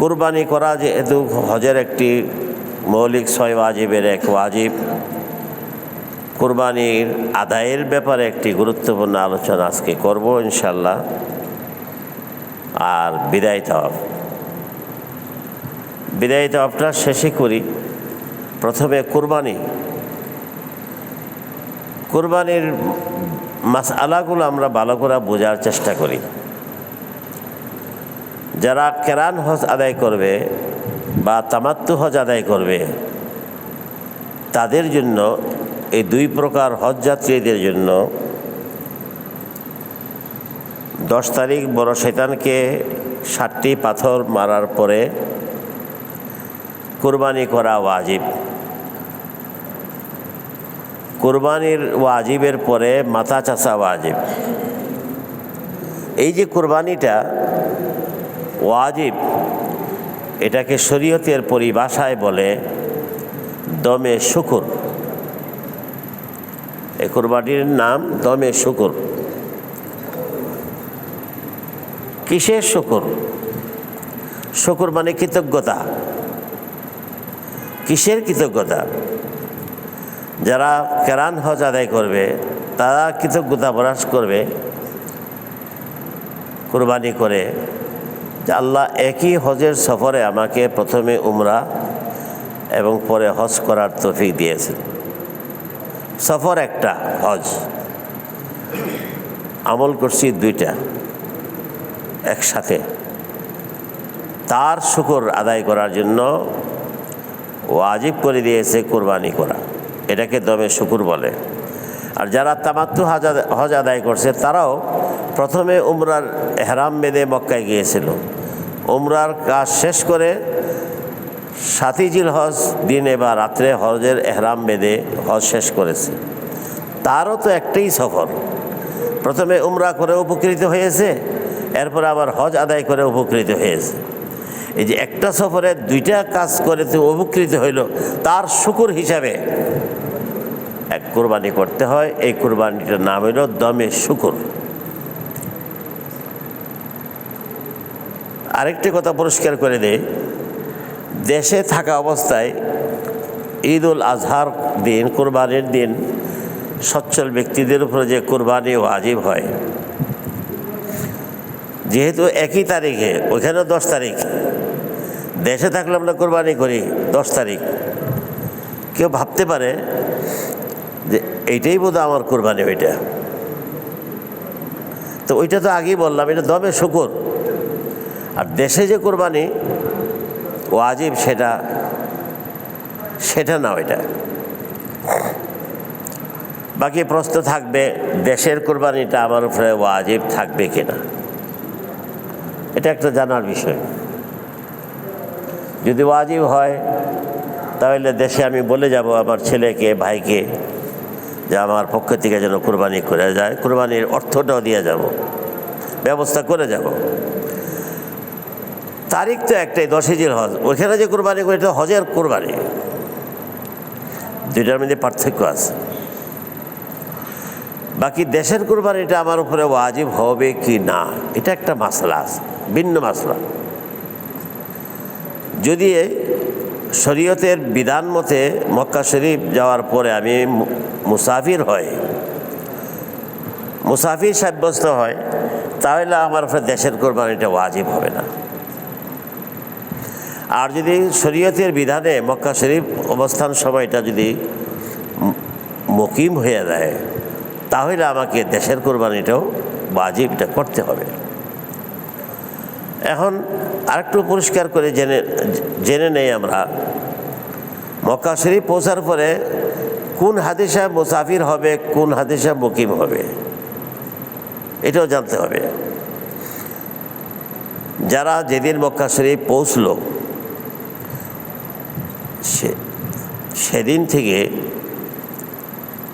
কুরবানি করা যেহেতু হজের একটি মৌলিক ছয় ওয়াজিবের এক ওয়াজিব। কুরবানির আদায়ের ব্যাপারে একটি গুরুত্বপূর্ণ আলোচনা আজকে করব ইনশাল্লাহ আর বিদায় তফ বিদায় তফটা শেষে করি। প্রথমে কুরবানি। কুরবানির মাস আলাগুলো আমরা ভালো করে বোঝার চেষ্টা করি। যারা কেরান হজ আদায় করবে বা তামাত্তু হজ আদায় করবে, তাদের জন্য, এই দুই প্রকার হজ যাত্রীদের জন্য দশ তারিখ বড় শৈতানকে ষাটটি পাথর মারার পরে কুরবানি করা ওয়াজিব। কুরবানির ওয়াজিবের পরে মাথা চাষা ওয়াজিব। এই যে কুরবানিটা ওয়াজিব। এটাকে শরীয়তের পরিভাষায় বলে দমে শুকুর। এই কুরবানির নাম দমে শুকুর। কিসের শুকুর? শুকুর মানে কৃতজ্ঞতা। কিসের কৃতজ্ঞতা? যারা কেরান হজ আদায় করবে, তারা কৃতজ্ঞতা প্রকাশ করবে, কুরবানি করে। যে আল্লাহ একই হজের সফরে আমাকে প্রথমে উমরা এবং পরে হজ করার তফিক দিয়েছেন। সফর একটা, হজ। আমল করছি দুইটা, একসাথে। তার শুকর আদায় করার জন্য ওয়াজিব করে দিয়েছে কোরবানি করা। এটাকে দমে শুকুর বলে। আর যারা তামাত্তু হজ হজ আদায় করছে, তারাও প্রথমে উমরার এহরাম বেঁধে মক্কায় গিয়েছিল। উমরার কাজ শেষ করে সাতিজিল হজ দিনে বা রাত্রে হজের এহরাম বেঁধে হজ শেষ করেছে। তারও তো একটাই সফর। প্রথমে উমরা করে উপকৃত হয়েছে, এরপর আবার হজ আদায় করে উপকৃত হয়েছে। এই যে একটা সফরে দুইটা কাজ করে উপকৃত হইল, তার শুকুর হিসাবে কোরবানি করতে হয়, এই কোরবানিটার নাম হইল দমে শুকুর। আরেকটি কথা পরিষ্কার করে দেয় দেশে থাকা অবস্থায় ঈদ উল আজহার দিন, কোরবানির দিন, সচ্ছল ব্যক্তিদের উপরে যে কোরবানি ওয়াজিব হয়, যেহেতু একই তারিখে, ওইখানেও দশ তারিখ। দেশে থাকলে আমরা কোরবানি করি দশ তারিখ। কেউ ভাবতে পারে যে এইটাই বোধ আমার কোরবানি ওইটা। তো ওইটা তো আগেই বললাম, এটা দমে শুকুর। আর দেশে যে কোরবানি, ওয়াজিব সেটা সেটা না ওইটা। বাকি প্রশ্ন থাকবে, দেশের কোরবানিটা আমার উপরে ওয়াজিব থাকবে কিনা? এটা একটা জানার বিষয়। যদি ওয়াজিব হয়, তাহলে দেশে আমি বলে যাব আমার ছেলেকে, ভাইকে যে আমার পক্ষ থেকে যেন কোরবানি করে যায়, কোরবানির অর্থটাও দিয়ে যাব, ব্যবস্থা করে যাব। তারিখ তো একটাই, দশই জিল হজ ওইখানে যে কোরবানি করে, এটা হজের কোরবানি। দুইটার মধ্যে পার্থক্য আছে। বাকি দেশের কোরবানিটা আমার উপরে ওয়াজিব হবে কি না, এটা একটা মাসলা আছে, ভিন্ন মাসলা। যদি শরীয়তের বিধান মতে মক্কা শরীফ যাওয়ার পরে আমি মুসাফির হয় মুসাফির সাব্যস্ত হয়, তাহলে আমার উপরে দেশের কোরবানিটা ওয়াজিব হবে না। আর যদি শরীয়তের বিধানে মক্কা শরীফ অবস্থান সময়টা যদি মকিম হয়ে যায়, তাহলে আমাকে দেশের কোরবানিটাও বাজিবটা করতে হবে। এখন আরেকটু পরিষ্কার করে জেনে জেনে নেই আমরা। মক্কা শরীফ পৌঁছার পরে কোন হাদিসা মুসাফির হবে, কোন হাদিসা মুকিম হবে? এটাও জানতে হবে। যারা যেদিন মক্কা শরীফ পৌঁছলো, সে, সেদিন থেকে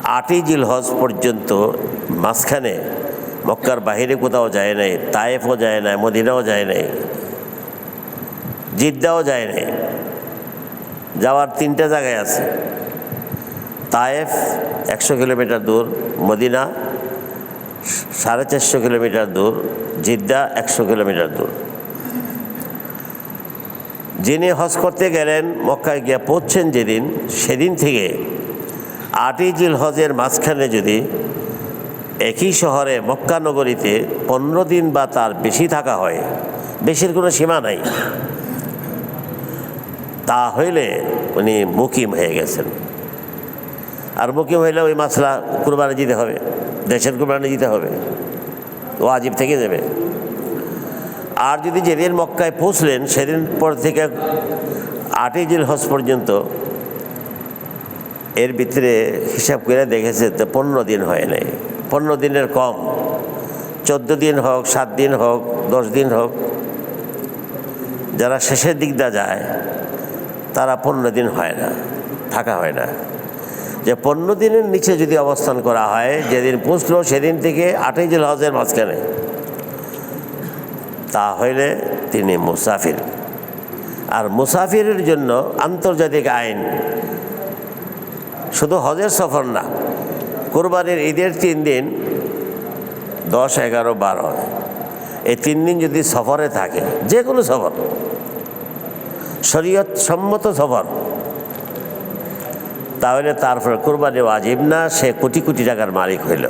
আটই জিল হজ পর্যন্ত মাঝখানে মক্কার বাহিরে কোথাও যায় নাই, তায়েফও যায় নাই, মদিনাও যায় নাই, জিদ্দাও যায় নাই। যাওয়ার তিনটা জায়গায় আছে। তায়েফ একশো কিলোমিটার দূর, মদিনা সাড়ে চারশো কিলোমিটার দূর, জিদ্দা একশো কিলোমিটার দূর। যিনি হজ করতে গেলেন, মক্কায় গিয়ে পৌঁছছেন যেদিন, সেদিন থেকে আটই জিল হজের মাঝখানে যদি একই শহরে মক্কা নগরীতে পনেরো দিন বা তার বেশি থাকা হয়। বেশির কোনো সীমা নাই। তা হইলে উনি মুকিম হয়ে গেছেন। আর মুকিম হইলে ওই মাসলা কুরবানি দিতে হবে। দেশের কুরবানি দিতে হবে। ও আজীব থেকে দেবে আর যদি যেদিন মক্কায় পৌঁছলেন, সেদিন পর থেকে আটই জিল হজ পর্যন্ত এর ভিতরে হিসাব করে দেখেছে তো পনেরো দিন হয় নাই। পনেরো দিনের কম, চোদ্দ দিন হোক, সাত দিন হোক, দশ দিন হোক, যারা শেষের দিক দিকটা যায়, তারা পনেরো দিন হয় না, থাকা হয় না। যে পনেরো দিনের নিচে যদি অবস্থান করা হয়, যেদিন পৌঁছলো সেদিন থেকে আটই জিল হজের মাঝখানে, তা হইলে তিনি মুসাফির। আর মুসাফিরের জন্য আন্তর্জাতিক আইন, শুধু হজের সফর না কোরবানির ঈদের তিন দিন দশ, এগারো, বারো এই তিন দিন যদি সফরে থাকে যে কোনো সফর, শরীয়ত সম্মত সফর, তাহলে তারপরে কোরবানি ওয়াজিব না, সে কোটি কোটি টাকার মালিক হইল।